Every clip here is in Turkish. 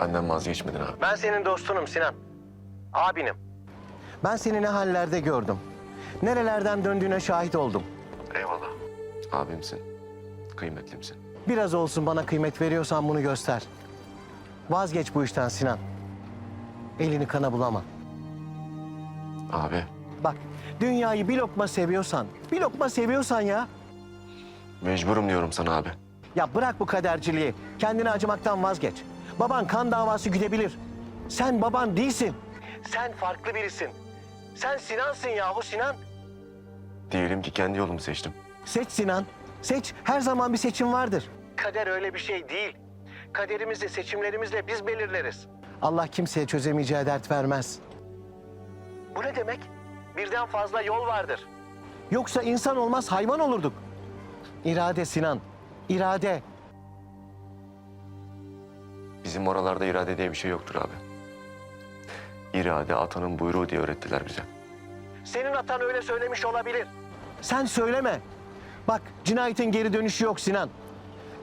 Benden vazgeçmedin abi. Ben senin dostunum Sinan. Abinim. Ben seni ne hallerde gördüm. Nerelerden döndüğüne şahit oldum. Eyvallah. Abimsin. Kıymetlimsin. Biraz olsun bana kıymet veriyorsan bunu göster. Vazgeç bu işten Sinan. Elini kana bulama. Abi Bak dünyayı bir lokma seviyorsan, bir lokma seviyorsan ya. mecburum diyorum sana abi. Ya bırak bu kaderciliği. Kendini acımaktan vazgeç. Baban kan davası güdebilir. Sen baban değilsin. Sen farklı birisin. Sen Sinan'sın yahu Sinan. Diyelim ki kendi yolumu seçtim. Seç Sinan. Seç. Her zaman bir seçim vardır. Kader öyle bir şey değil. Kaderimizi seçimlerimizle biz belirleriz. Allah kimseye çözemeyeceği dert vermez. Bu ne demek? Birden fazla yol vardır. Yoksa insan olmaz hayvan olurduk. İrade Sinan. İrade. Bizim oralarda irade diye bir şey yoktur abi. İrade atanın buyruğu diye öğrettiler bize. Senin atan öyle söylemiş olabilir. Sen söyleme. Bak cinayetin geri dönüşü yok Sinan.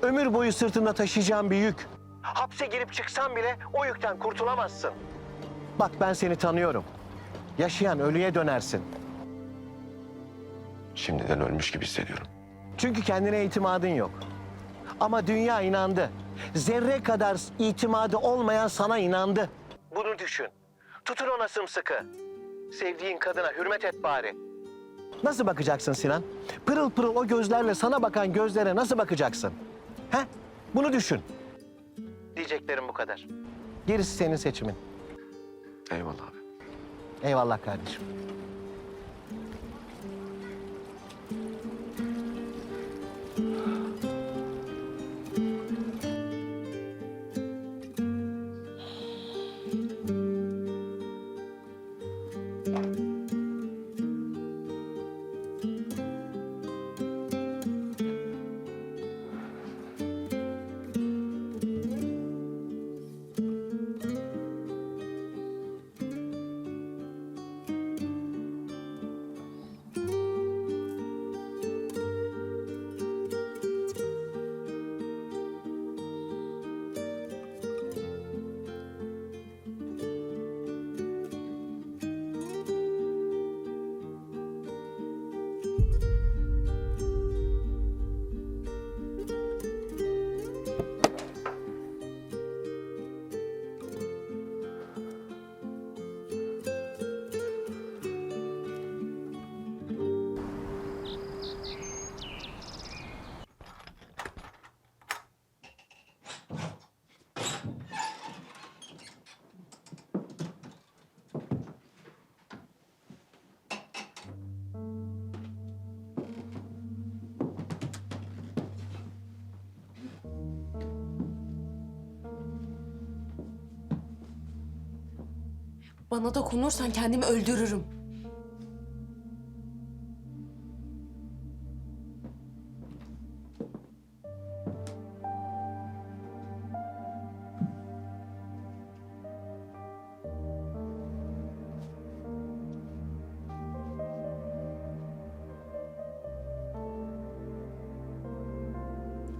Ömür boyu sırtında taşıyacağın bir yük. Hapse girip çıksan bile o yükten kurtulamazsın. Bak ben seni tanıyorum. Yaşayan ölüye dönersin. Şimdiden ölmüş gibi hissediyorum. Çünkü kendine itimadın yok. Ama dünya inandı. Zerre kadar itimadı olmayan sana inandı. Bunu düşün. Tutun ona sımsıkı. Sevdiğin kadına hürmet et bari. Nasıl bakacaksın Sinan? Pırıl pırıl o gözlerle sana bakan gözlere nasıl bakacaksın? He? Bunu düşün. Diyeceklerim bu kadar. Gerisi senin seçimin. Eyvallah abi. Eyvallah kardeşim. Bana dokunursan kendimi öldürürüm.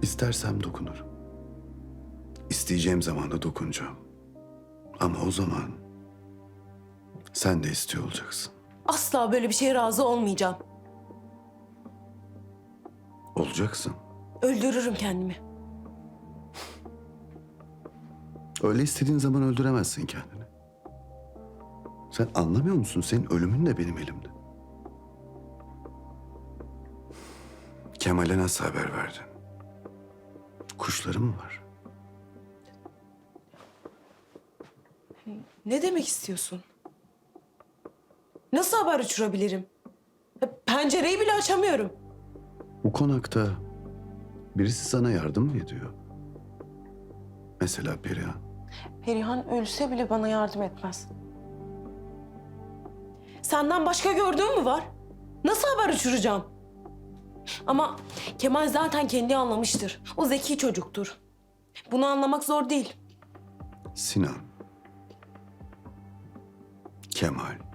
İstersem dokunurum. İsteyeceğim zaman da dokunacağım. Ama o zaman sen de istiyor olacaksın. Asla böyle bir şeye razı olmayacağım. Olacaksın. Öldürürüm kendimi. Öyle istediğin zaman öldüremezsin kendini. Sen anlamıyor musun? Senin ölümün de benim elimde. Kemal'e nasıl haber verdin? Kuşlarım var. Ne demek istiyorsun? Nasıl haber uçurabilirim? Pencereyi bile açamıyorum. Bu konakta birisi sana yardım mı ediyor? Mesela Perihan. Perihan ölse bile bana yardım etmez. Senden başka gördüğün mü var? Nasıl haber uçuracağım? Ama Kemal zaten kendi anlamıştır. O zeki çocuktur. Bunu anlamak zor değil. Sinan. Kemal.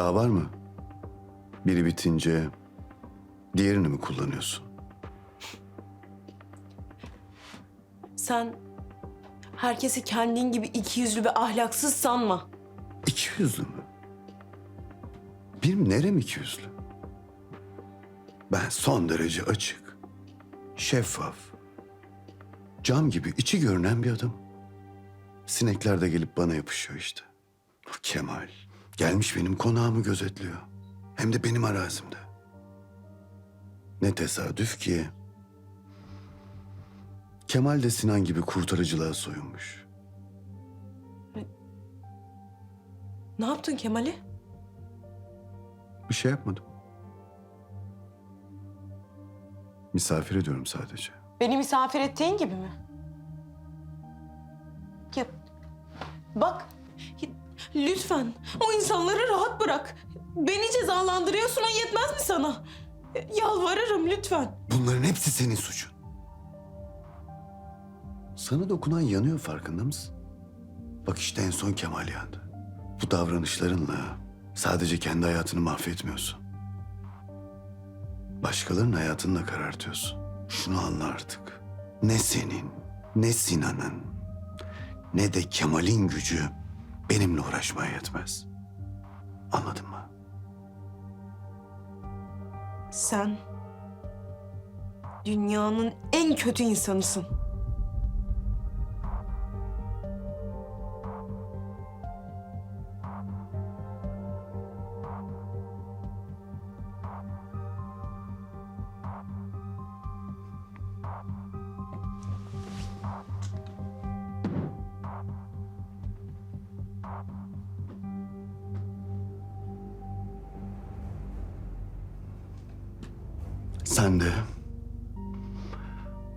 Daha var mı? Biri bitince diğerini mi kullanıyorsun? Sen herkesi kendin gibi ikiyüzlü ve ahlaksız sanma. İki yüzlü mü? Benim nerem iki yüzlü? Ben son derece açık, şeffaf, cam gibi içi görünen bir adam. Sinekler de gelip bana yapışıyor işte. Kemal gelmiş benim konağımı gözetliyor. Hem de benim arazimde. Ne tesadüf ki Kemal de Sinan gibi kurtarıcılığa soyunmuş. Ne yaptın Kemal'i? Bir şey yapmadım. Misafir ediyorum sadece. Beni misafir ettiğin gibi mi? Ya bak lütfen o insanları rahat bırak. Beni cezalandırıyorsun o yetmez mi sana? Yalvarırım lütfen. Bunların hepsi senin suçun. Sana dokunan yanıyor farkında mısın? Bak işte en son Kemal yandı. Bu davranışlarınla sadece kendi hayatını mahvetmiyorsun. Başkalarının hayatını da karartıyorsun. Şunu anla artık. Ne senin, ne Sinan'ın, ne de Kemal'in gücü benimle uğraşmaya yetmez. Anladın mı? Sen dünyanın en kötü insanısın. Sen de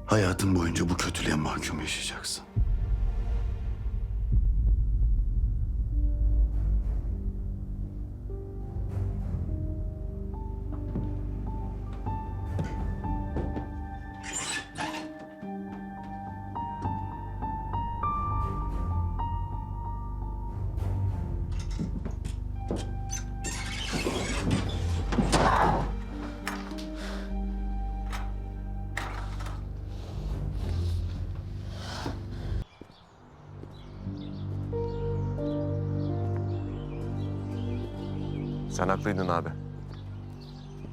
hayatın boyunca bu kötülüğe mahkum yaşayacaksın. Sen haklıydın abi.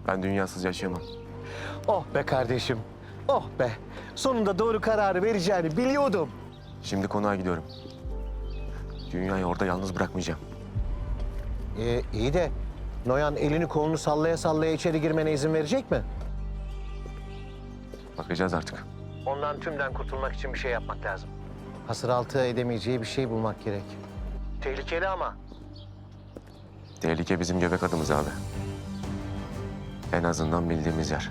Ben dünyasız yaşayamam. Oh be kardeşim. Oh be. Sonunda doğru kararı vereceğini biliyordum. Şimdi konağa gidiyorum. Dünyayı orada yalnız bırakmayacağım. Ee, iyi de Noyan elini kolunu sallaya sallaya içeri girmene izin verecek mi? Bakacağız artık. Ondan tümden kurtulmak için bir şey yapmak lazım. Hasıraltı edemeyeceği bir şey bulmak gerek. Tehlikeli ama. Tehlike bizim göbek adımız abi. En azından bildiğimiz yer.